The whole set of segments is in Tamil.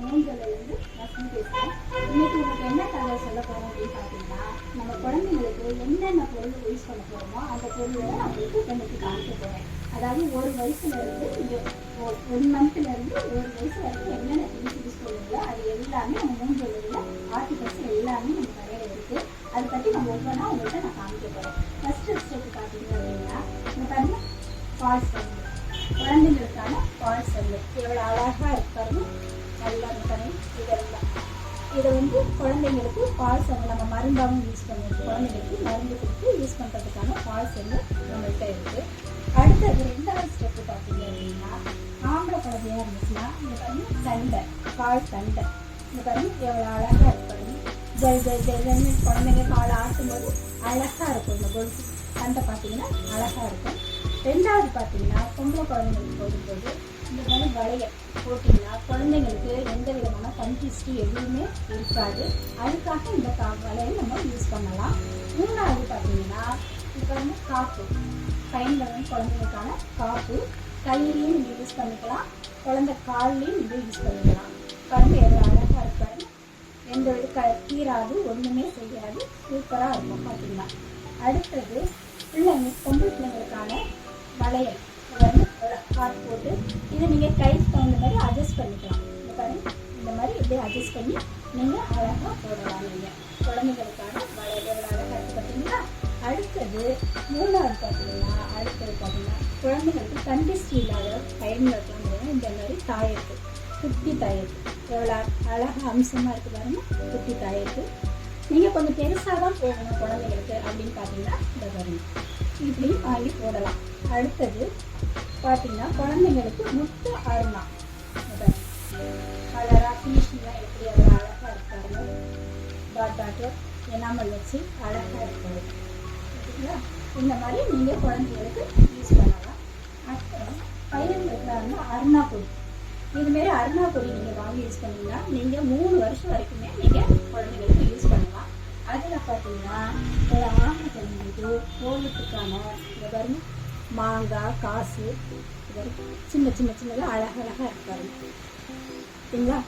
மூஞ்சலிருந்து லட்சுமி பேசுகிறேன் இன்னைக்கு உங்களுக்கு என்ன தகவல் சொல்ல போகிறோம் அப்படின்னு பார்த்தீங்கன்னா நம்ம குழந்தைங்களுக்கு என்னென்ன பொருள் யூஸ் பண்ண போகிறோமோ அந்த பொருளை நான் உங்களுக்கு இன்னைக்கு காமிக்க போகிறேன் அதாவது ஒரு வயசுல இருந்து நீங்கள் ஒன் மந்த்ல இருந்து ஒரு வயசு வரைக்கும் என்னென்ன திங்ஸ் யூஸ் பண்ணுவீங்களோ அது எல்லாமே நம்ம மூஞ்சலில் ஆர்டிகல்ஸ் எல்லாமே நம்ம கடையில் இருக்குது அதை பற்றி நம்ம ஒவ்வொன்றா உங்கள்கிட்ட நான் காமிக்க போகிறேன் ஃபஸ்ட்டு ஸ்டெப் பார்த்தீங்க அப்படின்னா இந்த பாருங்க பால் செல்லு குழந்தைங்களுக்கான பால் செல்லு எவ்வளோ அழகாக இருப்பாருன்னு நல்லா இதெல்லாம். இதை வந்து குழந்தைங்களுக்கு பால் செல்லு நம்ம மருந்தாகவும் யூஸ் பண்ணுவோம் குழந்தைங்களுக்கு மருந்து கொடுத்து யூஸ் பண்ணுறதுக்கான பால் செல்லு நம்மள்கிட்ட இருக்குது அடுத்தது ரெண்டாவது ஸ்டெப்பு பார்த்தீங்க அப்படின்னா ஆம்பளை குழந்தையாக இருந்துச்சுன்னா இந்த பாருங்க தண்டை பால் தண்டை இந்த பாருங்க எவ்வளோ அழகாக இருப்பாரு ஜெல் ஜெல் ஜெல்னு குழந்தைங்க காலை ஆட்டும்போது அழகாக இருக்கும். இந்த கொலுசு தண்டை பார்த்தீங்கன்னா அழகாக இருக்கும். ரெண்டாவது பார்த்தீங்கன்னா பொம்பளை குழந்தைங்களுக்கு போடும்போது இந்த மாதிரி வளைய போட்டிங்கன்னா குழந்தைங்களுக்கு எந்த விதமான கன்ஃபியூஸ்டி எதுவுமே இருக்காது. அதுக்காக இந்த கா வலையை நம்ம யூஸ் பண்ணலாம். மூணாவது பார்த்தீங்கன்னா இப்போ வந்து காப்பு. கையில் வந்து குழந்தைங்களுக்கான காப்பு. கையிலையும் நீங்கள் யூஸ் பண்ணிக்கலாம். குழந்தை கால்லையும் நீங்கள் யூஸ் பண்ணிக்கலாம். குழந்தை எவ்வளோ அழகாக இருப்பாரு எந்த ஒரு க கீராது ஒன்றுமே செய்யாது. சூப்பராக இருக்கும் பார்த்தீங்கன்னா. அடுத்தது பிள்ளைங்க பொம்பளை பிள்ளைங்களுக்கான வளையல். வந்து காட் போட்டு இதை நீங்கள் கைக்கு தகுந்த மாதிரி அட்ஜஸ்ட் பண்ணிக்கலாம். இந்த பாருங்க. இந்த மாதிரி இப்படியே அட்ஜஸ்ட் பண்ணி நீங்கள் அழகாக போடலாம் நீங்கள் குழந்தைகளுக்கான வளையல் அழகாக பார்த்தீங்களா அடுத்தது மூணாவது பார்த்தீங்கன்னா அடுத்தது பார்த்தீங்கன்னா குழந்தைங்களுக்கு கண்டிஸ்டி இல்லாத பயன்படுத்தலாம் இந்த மாதிரி தாயத்து குட்டி தாயத்து எவ்வளோ அழகாக அம்சமாக இருக்குது பாருங்க. குட்டி தாயத்து நீங்கள் கொஞ்சம் பெருசாக தான் போகணும் குழந்தைங்களுக்கு அப்படின்னு பார்த்தீங்கன்னா இந்த பாருங்க. இப்படி வாங்கி போடலாம். அடுத்தது பார்த்தீங்கன்னா குழந்தைங்களுக்கு முத்து அருணா. கலராக ஃபினிஷிங்காக எப்படி அதில் அழகாக இருக்காரு டாட் டாட்டு எனாமல் வச்சு அழகாக இருக்காரு ஓகேங்களா இந்த மாதிரி நீங்கள் குழந்தைங்களுக்கு யூஸ் பண்ணலாம். அப்புறம் பையன்களுக்கு இருக்கிறாருன்னா அருணா பொடி. இதுமாரி அருணா பொடி நீங்கள் வாங்கி யூஸ் பண்ணீங்கன்னா நீங்கள் மூணு வருஷம் வரைக்குமே நீங்கள் குழந்தைங்களுக்கு இருக்காங்க பாருங்க. மாங்காய் காசு இது சின்ன சின்ன சின்னதாக அழகழகாக இருப்பாரு சரிங்களா?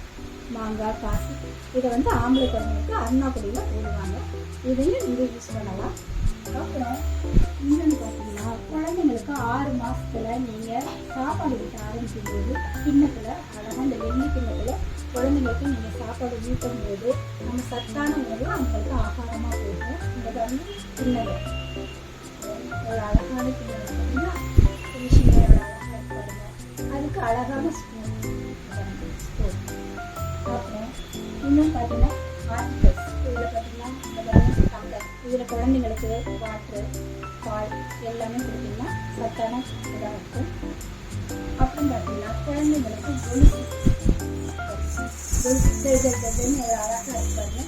மாங்காய் காசு. இதை வந்து ஆம்பளை குழந்தைங்களுக்கு அருணாக்குடியில் போடுவாங்க. இதையும் நீங்கள் யூஸ் பண்ணலாம். அப்புறம் இன்னொன்று பார்த்தீங்கன்னா குழந்தைங்களுக்கு ஆறு மாதத்தில் நீங்கள் சாப்பாடு ஊட்ட ஆரம்பிக்கும்போது கிண்ணத்தில் அழகாக இந்த வெள்ளி கிண்ணத்தில் குழந்தைங்களுக்கு நீங்கள் சாப்பாடு ஊட்டும் போது நம்ம சத்தான உணவு அவங்களுக்கு ஆகாரமாக போகும். இந்த வந்து கிண்ணது ஒரு அழகான கிண்ணம் அழகாக அதுக்கு அழகான ஸ்பூன் ஸ்பூன் அப்புறம் இன்னும் பார்த்தீங்கன்னா ஆர்டிகல்ஸ் இதில் பார்த்தீங்கன்னா இந்த டம்ளர் இதில் குழந்தைங்களுக்கு வாட்ரு பால் எல்லாமே கொடுத்தீங்கன்னா சத்தான இதாக இருக்கும் அப்புறம் பார்த்தீங்கன்னா குழந்தைங்களுக்கு கொலுசு கொலுசு செய்கிறதுன்னு ஒரு அழகாக இருப்பாங்க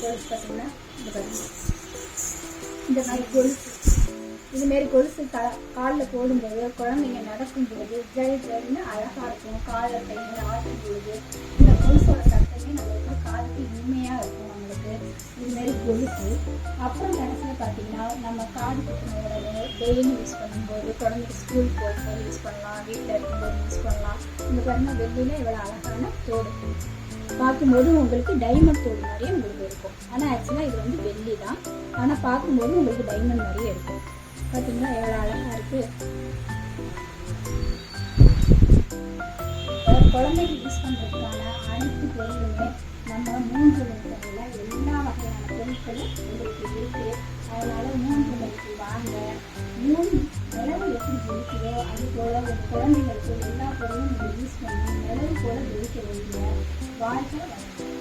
கொலுசு பார்த்தீங்கன்னா இந்த இந்த மாதிரி கொலுசு இதுமாரி கொலுசு க காலில் போடும்போது குழந்தைங்க நடக்கும்போது ஜல் ஜல்னு அழகாக இருக்கும். காலில் கையில் ஆட்டும் பொழுது இந்த கொலுசோட சட்டமே நம்மளுக்கு காலுக்கு இனிமையாக இருக்கும் நம்மளுக்கு. இதுமாரி கொலுசு. அப்புறம் கடைசியில் பார்த்தீங்கன்னா நம்ம காது குத்தின உடனே டெய்லி யூஸ் பண்ணும்போது குழந்தைங்க ஸ்கூல் போகும்போது யூஸ் பண்ணலாம் வீட்டில் இருக்கும்போது யூஸ் பண்ணலாம். இந்த பாருங்க வெளியில் இவ்வளோ அழகான தோடு. பார்க்கும்போது உங்களுக்கு டைமண்ட் தோடு மாதிரியே உங்களுக்கு இருக்கும். ஆனால் ஆக்சுவலாக இது வந்து வெள்ளி தான். ஆனால் பார்க்கும்போது உங்களுக்கு டைமண்ட் மாதிரியே இருக்கும். பார்த்தீங்களா எவ்வளோ அழகாக இருக்குது குழந்தைக்கு யூஸ் பண்ணுறதுக்கான அனைத்து பொருளுமே நம்ம மூன்று இருக்கிறதுல எல்லா வகையான பொருட்களும் உங்களுக்கு இருக்குது அதனால் மூன்று மணிக்கு வாங்க. மூணு நிலவு எப்படி ஜெயிக்குதோ அது போல் உங்கள் குழந்தைகளுக்கு எல்லா பொருளும் நீங்கள் யூஸ் பண்ணி நிலவு போல் ஜெயிக்க வேண்டிய வாழ்க்கை வளர்க்கும்